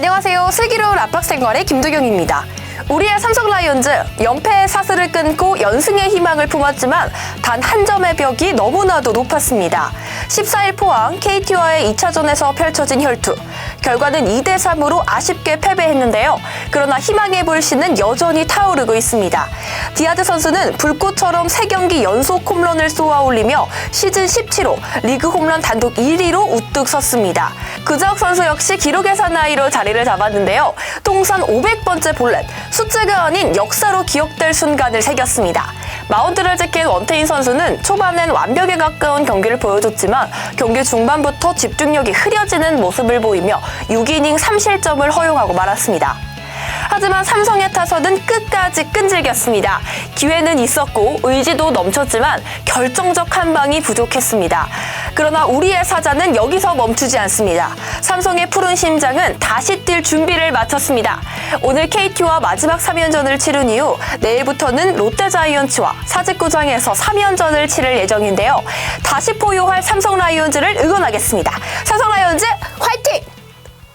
안녕하세요. 슬기로운 압박생활의 김두경입니다. 우리의 삼성 라이온즈 연패의 사슬을 끊고 연승의 희망을 품었지만 단 한 점의 벽이 너무나도 높았습니다. 14일 포항 KT와의 2차전에서 펼쳐진 혈투. 결과는 2대 3으로 아쉽게 패배했는데요. 그러나 희망의 불씨는 여전히 타오르고 있습니다. 디아드 선수는 불꽃처럼 3경기 연속 홈런을 쏘아 올리며 시즌 17호 리그 홈런 단독 1위로 우뚝 섰습니다. 그적 선수 역시 기록의 사나이로 자리를 잡았는데요. 통산 500번째 볼넷, 숫자가 아닌 역사로 기억될 순간을 새겼습니다. 마운드를 지킨 원태인 선수는 초반엔 완벽에 가까운 경기를 보여줬지만 경기 중반부터 집중력이 흐려지는 모습을 보이며 6이닝 3실점을 허용하고 말았습니다. 하지만 삼성의 타선은 끝까지 끈질겼습니다. 기회는 있었고 의지도 넘쳤지만 결정적 한 방이 부족했습니다. 그러나 우리의 사자는 여기서 멈추지 않습니다. 삼성의 푸른 심장은 다시 뛸 준비를 마쳤습니다. 오늘 KT와 마지막 3연전을 치른 이후 내일부터는 롯데자이언츠와 사직구장에서 3연전을 치를 예정인데요. 다시 포효할 삼성 라이온즈를 응원하겠습니다. 삼성 라이온즈